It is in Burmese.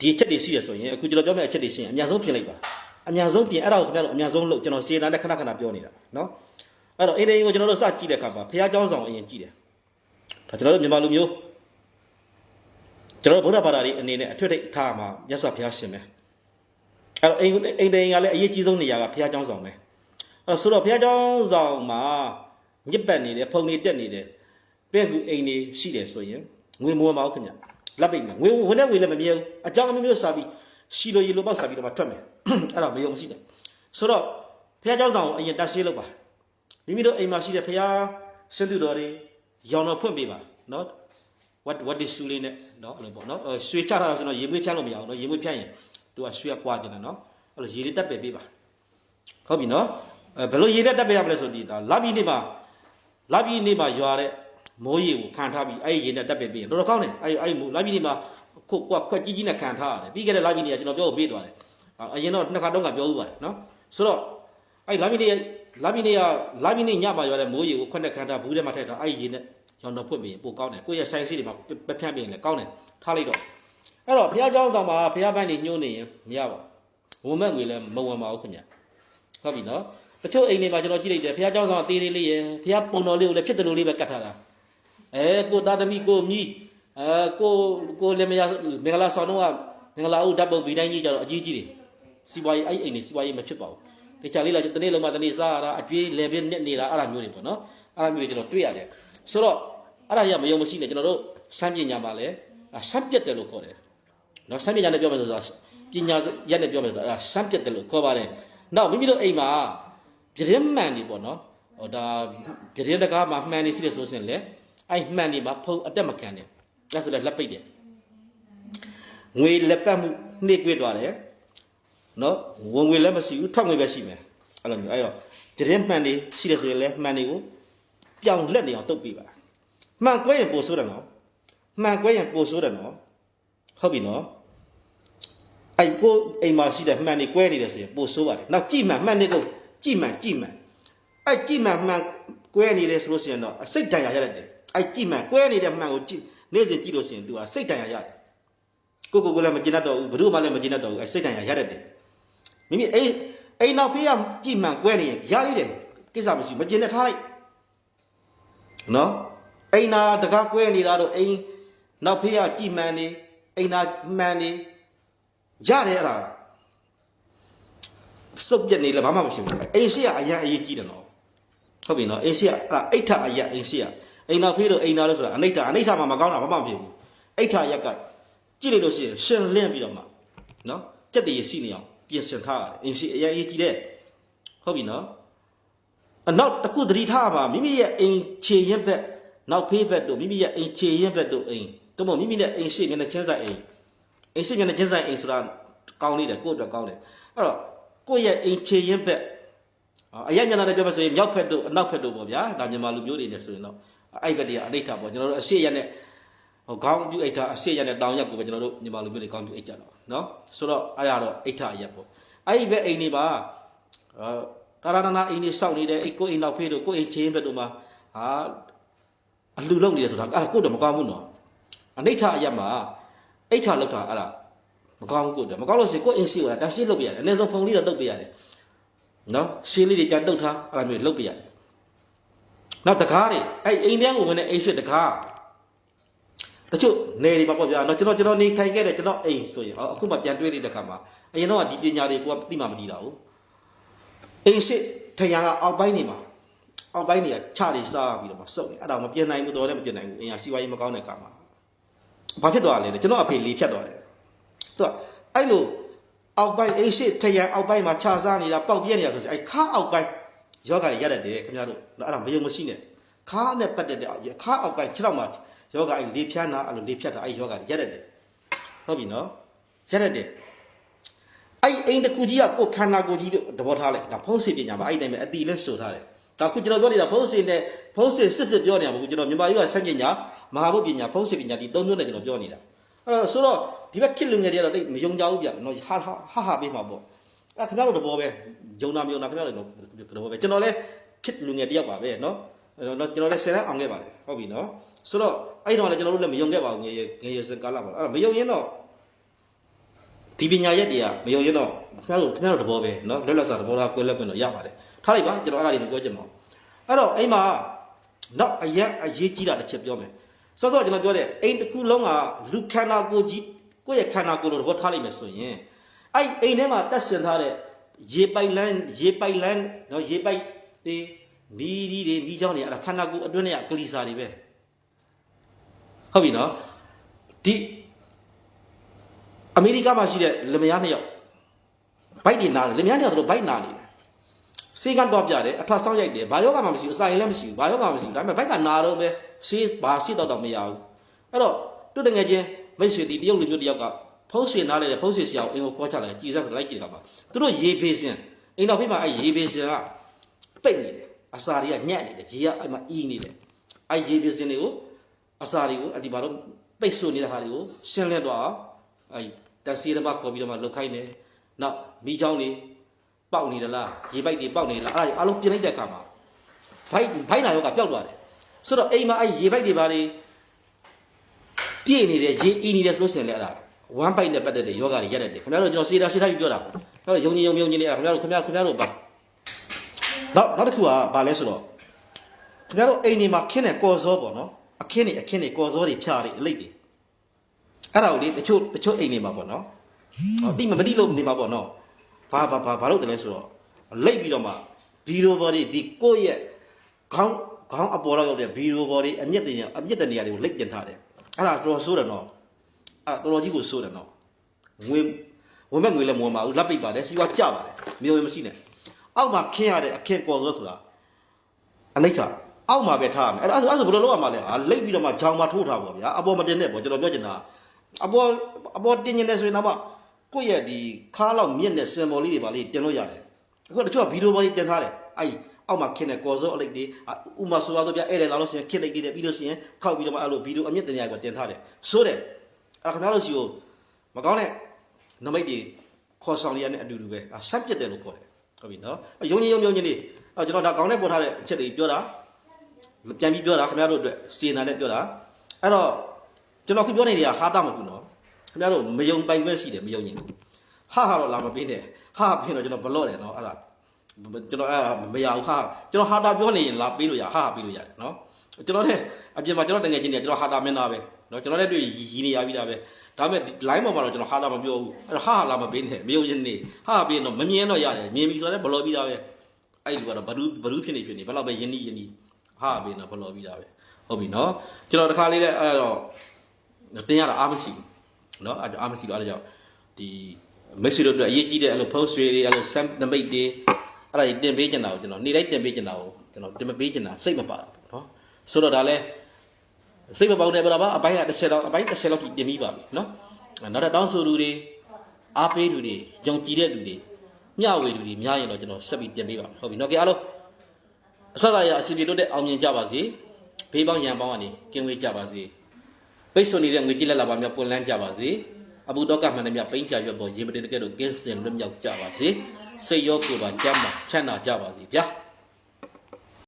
ဒီအချက်တွေရှိရဆိုရင်အခုကျွန်တော်ပြောမယ့်အချက်တွေရှိရင်အများဆုံးပြင်လိုက်ပါအများဆုံးပြင်အဲ့ဒါကိုခင်ဗျားတို့အများဆုံးလုပ်ကျွန်တော်စေနာနဲ့ခဏခဏပြောနေတာနော်အဲ့တော့အိမ်တိုင်းကိုကျွန်တော်တို့စကြည့်တဲ့အခါမှာဘုရားကျောင်းဆောင်အရင်ကြည့်တယ်ဒါကျွန်တော်တို့မြန်မာလူမျိုးကျွန်တော်တို့ဗုဒ္ဓဘာသာတွေအနေနဲ့အထွတ်ထိပ်ထားမှာမြတ်စွာဘုရားရှင်ပဲအဲ့တော့အိမ်အိမ်တိုင်းကလည်းအရေးကြီးဆုံးနေရာကဘုရားကျောင်းဆောင်ပဲအဲ့တော့ဆိုတော့ဘုရားကျောင်းဆောင်မှာညစ်ပတ်နေတယ်ဖုန်နေတက်နေတယ်ပဲကူအိမ်နေရှိတယ်ဆိုရင်ငွေမဝင်ပါဘူးခင်ဗျ လက်ပိတ်မယ်ငွေဝင်တဲ့ငွေလည်းမမြဲဘူးအကြောင်းအမျိုးမျိုးစာပြီးရှိလိုရီလိုပေါက်စာပြီးတော့မှထွက်မယ်အဲ့ဒါမယုံမရှိတယ်ဆိုတော့ဘုရားကျောင်းဆောင်ကိုအရင်တက်ရှင်းလုပ်ပါမိမိတို့အိမ်မှာရှိတဲ့ဘုရားရှင်သူတော်တွေရောင်တော်ဖွင့်ပေးပါနော် what what is ဆူလေးနဲ့နော်အဲ့လိုပေါ့နော်ရွှေချထားတာဆိုတော့ရေမွေးဖြန်းလို့မရအောင်နော်ရေမွေးဖြန်းရင်သူကရွှေကကွာကျင်တယ်နော်အဲ့လိုရေလေးတက်ပယ်ပေးပါဟုတ်ပြီနော်အဲဘယ်လိုရေတက်တက်ပယ်ရမလဲဆိုဒီဒါလာပြီးနေမှာလာပြီးနေမှာရွာတဲ့ မိုးရေကိုခံထားပြီးအဲ့ဒီရေနဲ့တက်ပယ်ပေးရင်တော်တော်ကောင်းတယ်အဲ့အဲ့မိုးလာပြီးနေမှာခုတ်ကွက်ခွက်ကြီးကြီးနဲ့ခံထားရတယ်ပြီးခဲ့တဲ့လာပြီးနေကကျွန်တော်ပြောဖို့ပေးသွားတယ်အရင်တော့နှစ်ခါတော့ကပြောဦးပါတယ်နော်ဆိုတော့အဲ့လာပြီးနေလာပြီးနေကလာပြီးနေညမှာရွာတဲ့မိုးရေကိုခွက်နဲ့ခံထားဘူးထဲမှာထည့်ထားအဲ့ဒီရေနဲ့ရောင်တော့ဖွင့်ပြီးပိုကောင်းတယ်ကိုယ့်ရဲ့ဆိုင်စီတွေမှာပဖြန့်ပြီးရင်လည်းကောင်းတယ်ထားလိုက်တော့အဲ့တော့ဘုရားကျောင်းတောင်မှာဘုရားပိုင်းနေညှိုးနေရင်မရပါဘူးဝန်မဲ့ငွေလည်းမဝင်ပါဘူးခင်ဗျဟုတ်ပြီနော်တချို့အိမ်တွေမှာကျွန်တော်ကြည့်လိုက်တယ်ဘုရားကျောင်းဆောင်အသေးလေးလေးရယ်ဘုရားပုံတော်လေးကိုလည်းဖြစ်တယ်လို့လေးပဲကတ်ထားတာ အဲကိုသားသမီးကိုမြီးအဲကိုကိုလည်းမရမင်္ဂလာဆောင်တော့မင်္ဂလာဦးဓာတ်ပုံဒီတိုင်းကြီးကြတော့အကြီးကြီးတွေစီပွားရေးအဲ့အိမ်တွေစီပွားရေးမဖြစ်ပါဘူးတခြားလေးလာတနေ့လုံးမှတနေ့စားရတာအကျွေးလေပြင်းနဲ့နေတာအဲ့လိုမျိုးတွေပေါ့နော်အဲ့လိုမျိုးတွေကျွန်တော်တွေ့ရတယ်ဆိုတော့အဲ့ဒါကြီးကမယုံမရှိနဲ့ကျွန်တော်တို့စမ်းပညာမှာလည်းစမ်းပြတ်တယ်လို့ခေါ်တယ်နော်စမ်းပညာနဲ့ပြောမယ်ဆိုတော့ပညာရက်နဲ့ပြောမယ်ဆိုတော့အဲ့ဒါစမ်းပြတ်တယ်လို့ခေါ်ပါတယ်နောက်မိမိတို့အိမ်မှာပြတင်းမှန်နေပေါ့နော်ဟိုဒါပြတင်းတကားမှာမှန်နေရှိတယ်ဆိုရင်လေ အဲ့မှန်နေမှာဖုံအတက်မခံတယ်အဲ့ဆိုလည်းလက်ပိတ်တယ်ငွေလက်ပတ်မှုနှိပ်ကွေးသွားတယ်နော်ဝင်ငွေလည်းမရှိဘူးထွက်ငွေပဲရှိမယ်အဲ့လိုမျိုးအဲ့တော့ပြတင်းမှန်နေရှိတယ်ဆိုရင်လည်းမှန်နေကိုပြောင်းလက်နေအောင်တုတ်ပြပါမှန်ကွဲရင်ပို့ဆိုးတယ်နော်မှန်ကွဲရင်ပို့ဆိုးတယ်နော်ဟုတ်ပြီနော်အဲ့ကိုအိမ်မှာရှိတဲ့မှန်နေကွဲနေတယ်ဆိုရင်ပို့ဆိုးပါတယ်နောက်ကြည့်မှန်မှန်နေကိုကြည့်မှန်ကြည့်မှန်အဲ့ကြည့်မှန်မှန်ကွဲနေတယ်ဆိုလို့ရှိရင်တော့စိတ်တန်ရာရရတယ် အဲ့ကြည့်မှန်ကွဲနေတဲ့မှန်ကိုကြည့်နေ့စဉ်ကြည့်လို့ရှိရင် तू ကစိတ်တန်ရာရတယ်ကိုကိုကိုလည်းမကျင်တတ်တော့ဘူးဘယ်သူမှလည်းမကျင်တတ်တော့ဘူးအဲ့စိတ်တန်ရာရရတယ်မိမိအိမ်အိမ်နောက်ဖေးကကြည့်မှန်ကွဲနေရင်ရလိမ့်တယ်ကိစ္စမရှိမကျင်တတ်ထားလိုက်နော်အိမ်နာတကားကွဲနေတာတော့အိမ်နောက်ဖေးကကြည်မှန်နေအိမ်နာမှန်နေရတယ်အဲ့ဒါစုပ်ပြက်နေလည်းဘာမှမဖြစ်ဘူးအိမ်ရှိကအရင်အရေးကြီးတယ်နော်ဟုတ်ပြီနော်အိမ်ရှိကအဲ့ဒါအိဋ္ဌအရက်အိမ်ရှိက အိမ်နောက်ဖေးလို့အိမ်နာလို့ဆိုတာအနိဋ္ဌအနိဋ္ဌမှာမကောင်းတာဘာမှမဖြစ်ဘူးအိဋ္ဌရက်ကကြည့်လိုက်လို့ရှိရင်ရှင်လင်းပြီးတော့မှနော်စက်တည်းရှိနေအောင်ပြင်ဆင်ထားရတယ်အိမ်ရှိအရင်အရေးကြီးတယ်ဟုတ်ပြီနော်အနောက်တစ်ခုသတိထားပါမိမိရဲ့အိမ်ခြေရင်ဘက်နောက်ဖေးဘက်တို့မိမိရဲ့အိမ်ခြေရင်ဘက်တို့အိမ်တို့မို့မိမိရဲ့အိမ်ရှိမျက်နှာချင်းဆိုင်အိမ်အိမ်ရှိမျက်နှာချင်းဆိုင်အိမ်ဆိုတာကောင်းနေတယ်ကိုယ့်အတွက်ကောင်းတယ်အဲ့တော့ကိုယ့်ရဲ့အိမ်ခြေရင်ဘက်အရင်မျက်နှာနဲ့ပြောမယ်ဆိုရင်မြောက်ဘက်တို့အနောက်ဘက်တို့ပေါ့ဗျာဒါမြန်မာလူမျိုးတွေနဲ့ဆိုရင်တော့ အဲ့ဘက်တွေကအနိဋ္ဌပေါ့ကျွန်တော်တို့အရှိရက်နဲ့ဟိုခေါင်းပြုတ်အိဋ္ဌအရှိရက်နဲ့တောင်ရက်ကိုပဲကျွန်တော်တို့မြန်မာလူမျိုးတွေခေါင်းပြုတ်အိဋ္ဌတော့နော်ဆိုတော့အဲ့ဒါတော့အိဋ္ဌအရက်ပေါ့အဲ့ဒီဘက်အိမ်တွေပါအာတာရဏအိမ်တွေစောက်နေတယ်အိတ်ကိုအိမ်နောက်ဖေးတို့ကိုအိမ်ချင်းဘက်တို့မှာဟာအလူလုံနေတယ်ဆိုတာအဲ့ဒါကိုတော့မကောင်းဘူးနော်အနိဋ္ဌအရက်မှာအိဋ္ဌလောက်တာအဲ့ဒါမကောင်းဘူးကိုတော့မကောင်းလို့ဆိုကိုအိမ်ရှိကတန်ရှင်းလုပ်ပြရတယ်အနည်းဆုံးဖုံလေးတော့လုပ်ပြရတယ်နော်ရှင်းလေးတွေကြတုတ်ထားအဲ့ဒါမျိုးလုပ်ပြရတယ် နောက်တကားတွေအဲ့အိမ်ထဲကိုဝင်တဲ့အိမ်ရှိတကားတချို့နေတွေမှာပေါ့ဗျာနော်ကျွန်တော်ကျွန်တော်နေထိုင်ခဲ့တဲ့ကျွန်တော်အိမ်ဆိုရင်အခုမှပြန်တွေးနေတဲ့ခါမှာအရင်တော့ဒီပညာတွေကိုကသိမှမသိတာဘူးအိမ်ရှိထရံကအောက်ပိုင်းနေမှာအောက်ပိုင်းနေကခြတွေစားပြီးတော့မှစုပ်နေအဲ့ဒါမပြင်နိုင်ဘူးတော်လည်းမပြင်နိုင်ဘူးအင်ဟာစီဝါရေးမကောင်းတဲ့ခါမှာဘာဖြစ်သွားလဲကျွန်တော်အဖေလေးဖြတ်သွားတယ်သူကအဲ့လိုအောက်ပိုင်းအိမ်ရှိထရံအောက်ပိုင်းမှာခြစားနေတာပေါက်ပြဲနေတာဆိုရင်အဲ့ခါအောက်ပိုင်း ယောဂတွေရက်တယ်ခင်ဗျားတို့အဲ့ဒါမယုံမရှိနဲ့ခါနဲ့ပတ်သက်တဲ့ခါအောက်ပိုင်းခြေထောက်မှာယောဂအဲ့လေဖြန်းတာအဲ့လိုလေဖြတ်တာအဲ့ယောဂတွေရက်တယ်ဟုတ်ပြီနော်ရက်တယ်အဲ့အိမ်တကူကြီးကကိုခန္ဓာကိုယ်ကြီးတို့သဘောထားလိုက်ဒါဖုံးစေပညာမှာအဲ့တိုင်းပဲအတိလဲဆိုထားတယ်ဒါခုကျွန်တော်ပြောနေတာဖုံးစေနဲ့ဖုံးစေစစ်စစ်ပြောနေတာမဟုတ်ဘူးကျွန်တော်မြန်မာပြည်ကစံပညာမဟာဘုတ်ပညာဖုံးစေပညာဒီသုံးမျိုးနဲ့ကျွန်တော်ပြောနေတာအဲ့တော့ဆိုတော့ဒီဘက်ခစ်လူငယ်တွေကတော့တိတ်မယုံကြဘူးဗျနော်ဟာဟာဟာဟာပေးမှာပေါ့အဲ့ခင်ဗျားတို့တဘောပဲ ယုံနာမယုံနာခင်ဗျားတို့တဘောပဲကျွန်တော်လည်းခစ်လူငယ်တယောက်ပါပဲနော်နော်ကျွန်တော်လည်းဆယ်တန်းအောင်ခဲ့ပါတယ်ဟုတ်ပြီနော်ဆိုတော့အဲ့တော့လည်းကျွန်တော်တို့လည်းမယုံခဲ့ပါဘူးငယ်ငယ်စကားလာပါအဲ့တော့မယုံရင်တော့ ဒီပညာရက်တွေကမယုံရင်တော့ခင်ဗျားတို့ခင်ဗျားတို့တဘောပဲเนาะလွတ်လပ်စွာတဘောလားကွဲလွတ်ခွင့်တော့ရပါတယ်ထားလိုက်ပါကျွန်တော်အဲ့ဒါလေးမပြောချင်ပါဘူးအဲ့တော့အိမ်မှာနောက်အရက်အရေးကြီးတာတစ်ချက်ပြောမယ်စောစောကျွန်တော်ပြောတဲ့အိမ်တစ်ခုလုံးကလူခန္ဓာကိုယ်ကြီးကိုယ့်ရဲ့ခန္ဓာကိုယ်လိုတဘောထားလိုက်မယ်ဆိုရင်အဲ့အိမ်ထဲမှာတက်ရှင်ထားတဲ့ ရေပိုက်လန်းရေပိုက်လန်းနော်ရေပိုက်တွေနီးဒီတွေနီးချောင်းတွေအဲ့ဒါခန္ဓာကိုယ်အတွင်းထဲကကလီစာတွေပဲဟုတ်ပြီနော်ဒီအမေရိကမှာရှိတဲ့လမယားနှစ်ယောက်ဘိုက်တွေနားတယ်လမယားနှစ်ယောက်တို့ဘိုက်နားနေတယ်စေးကတော့ပြတယ်အဖတ်ဆောင်ရိုက်တယ်ဘာယောဂမှမရှိဘူးအစာရင်လည်းမရှိဘူးဘာယောဂမှမရှိဘူးဒါပေမဲ့ဘိုက်ကနာတော့ပဲစေးဘာစေးတော့တော့မရဘူးအဲ့တော့တို့တငယ်ချင်းမိတ်ဆွေတီတယောက်လူမျိုးတယောက်က ဖုံးဆွေနားလဲတယ်ဖုံးဆွေဆရာကိုအင်ကိုခေါ်ချလိုက်ကြည်စက်လိုက်ကြည့်တဲ့အခါမှာသူတို့ရေဖေးစင်အိမ်တော်ဖေးမှာအဲ့ရေဖေးစင်ကပိတ်နေတယ်အစာတွေကညက်နေတယ်ရေကအဲ့မှာအီးနေတယ်အဲ့ရေဖေးစင်တွေကိုအစာတွေကိုအဒီဘာလို့ပိတ်ဆို့နေတဲ့ဟာတွေကိုရှင်းလဲတော့အောင်အဲ့တက်စီတမခေါ်ပြီးတော့မှလုတ်ခိုင်းတယ်နောက်မိချောင်းတွေပေါက်နေတယ်လားရေပိုက်တွေပေါက်နေလားအဲ့ဒါတွေအလုံးပြင်လိုက်တဲ့အခါမှာဘိုက်ဘိုက်နာရောကပျောက်သွားတယ်ဆိုတော့အိမ်မှာအဲ့ရေပိုက်တွေဘာတွေပြည့်နေတယ်ရေအီးနေတယ်ဆိုလို့ရှိရင်လည်းအဲ့ဒါ ဝမ်းပိုက်နဲ့ပတ်သက်တဲ့ယောဂတွေရက်တယ်ခင်ဗျားတို့ကျွန်တော်စေတာစေထားပြီးပြောတာကျွန်တော်ယုံကြည်ယုံယုံကြည်နေအဲ့ဒါခင်ဗျားတို့ခင်ဗျားတို့ခင်ဗျားတို့ပါနောက်နောက်တစ်ခုကဘာလဲဆိုတော့ခင်ဗျားတို့အိမ်နေမှာခင်းတဲ့ကော်စောပေါ့နော်အခင်းနေအခင်းနေကော်စောတွေဖြားတွေအလိတ်တွေအဲ့ဒါကိုလေတချို့တချို့အိမ်နေမှာပေါ့နော်ဟောတိမမတိလို့နေမှာပေါ့နော်ဘာဘာဘာဘာလို့တလဲဆိုတော့လိတ်ပြီးတော့မှဘီရိုဘော်တွေဒီကိုယ့်ရဲ့ခေါင်းခေါင်းအပေါ်လောက်ရောက်တဲ့ဘီရိုဘော်တွေအမြင့်တင်အမြင့်တဲ့နေရာတွေကိုလိတ်တင်ထားတယ်အဲ့ဒါတော်တော်ဆိုးတယ်နော် အဲ့ဒါတော်တော်ကြီးကိုဆိုးတယ်နော်ငွေဝင်မဲ့ငွေလည်းမဝင်ပါဘူးလက်ပိတ်ပါတယ်စီဝါကြပါတယ်မျိုးဝင်မရှိနဲ့အောက်မှာခင်းရတဲ့အခင်းကော်စောဆိုတာအလိတ်ကအောက်မှာပဲထားရမယ်အဲ့ဒါအဲ့ဒါဆိုဘယ်လိုလုပ်ရမှာလဲအာလိတ်ပြီးတော့မှဂျောင်မှာထိုးထားပါဗျာအပေါ်မတင်နဲ့ပေါ့ကျွန်တော်ပြောချင်တာအပေါ်အပေါ်တင်နေတယ်ဆိုရင်တော့မှကိုယ့်ရဲ့ဒီခါလောက်မြင့်တဲ့စင်ဘော်လေးတွေပါလေးတင်လို့ရတယ်အခုတချို့ကဗီဒီယိုပေါ်လေးတင်ထားတယ်အဲ့အောက်မှာခင်းတဲ့ကော်စောအလိတ်တွေဥမာဆိုတော့ဗျာအဲ့တယ်လာလို့ရှိရင်ခင်းလိုက်တွေပြီးလို့ရှိရင်ခောက်ပြီးတော့မှအဲ့လိုဗီဒီယိုအမြင့်တင်ရကိုတင်ထားတယ်ဆိုတယ် အဲ့ခင်ဗျားတို့စီကိုမကောင်းတဲ့နမိတ်တွေခေါ်ဆောင်ရတဲ့အတူတူပဲဆက်ပြစ်တယ်လို့ခေါ်တယ်ဟုတ်ပြီနော်ယုံကြည်ယုံယုံကြည်လေးအဲ့ကျွန်တော်ဒါကောင်းတဲ့ပေါ်ထားတဲ့အချက်တွေပြောတာပြန်ပြီးပြောတာခင်ဗျားတို့အတွက်စေနာနဲ့ပြောတာအဲ့တော့ကျွန်တော်ခုပြောနေတဲ့ဟာတာမဟုတ်ဘူးနော်ခင်ဗျားတို့မယုံပိုင်ခွင့်ရှိတယ်မယုံရင်ဟာဟာတော့လာမပေးနဲ့ဟာပြင်တော့ကျွန်တော်ဘလော့တယ်နော်အဲ့ဒါကျွန်တော်အဲ့ဒါမရဘူးဟာကျွန်တော်ဟာတာပြောနေရင်လာပေးလို့ရဟာဟာပေးလို့ရတယ်နော်ကျွန်တော်တဲ့အပြင်မှာကျွန်တော်တငယ်ချင်းတွေကျွန်တော်ဟာတာမင်းသားပဲ နော်ကျွန်တော်လည်းတွေ့ရည်နေရပြီးသားပဲဒါပေမဲ့ line ပေါ်မှာတော့ကျွန်တော်ဟာတာမပြောဘူးအဲ့တော့ဟာဟာလာမပေးနဲ့မယုံရင်နေဟာဟာပေးတော့မမြင်တော့ရတယ်မြင်ပြီဆိုတော့ဘလော့ပြီးသားပဲအဲ့ဒီကတော့ဘလူးဘလူးဖြစ်နေဖြစ်နေဘယ်တော့ပဲယင်းနီးယင်းနီးဟာဘင်းတော့ဘလော်ပြီးတာပဲဟုတ်ပြီနော်ကျွန်တော်တခါလေးလဲအဲ့တော့တင်ရတာအားမရှိဘူးနော်အဲ့အားမရှိတော့အဲ့ဒါကြောင့်ဒီမိတ်ဆွေတို့အတွက်အရေးကြီးတဲ့အဲ့လို post တွေအဲ့လို sam နမိတ်တွေအဲ့ဒါကြီးတင်ပေးချင်တာကိုကျွန်တော်နေ့တိုင်းတင်ပေးချင်တာကိုကျွန်တော်တင်မပေးချင်တာစိတ်မပါဘူးနော်ဆိုတော့ဒါလဲ စိတ်မပေါက်တယ်ပြတော့ပါအပိုင်းက30လောက်အပိုင်း30လောက်ကြီးတင်ပြီးပါပြီနော်နောက်တော့တောင်းဆိုလူတွေအားပေးလူတွေယုံကြည်တဲ့လူတွေမျှဝေလူတွေများရင်တော့ကျွန်တော်ဆက်ပြီးတင်ပေးပါမယ်ဟုတ်ပြီနော်ကြည့်အားလုံးအဆက်အရအစီအပြေလို့တဲ့အောင်မြင်ကြပါစေဘေးပေါင်းရန်ပေါင်းကနေကင်းဝေးကြပါစေပိတ်ဆို့နေတဲ့ငွေကြည်လက်လာပါများပွင့်လန်းကြပါစေအဘူတော့ကမှန်တဲ့မြပိန်းကြရွက်ပေါ်ရေမတင်တကယ်တော့ကင်းစင်လွတ်မြောက်ကြပါစေစိတ်ရောကိုယ်ပါကြမ်းပါချမ်းသာကြပါစေဗျာ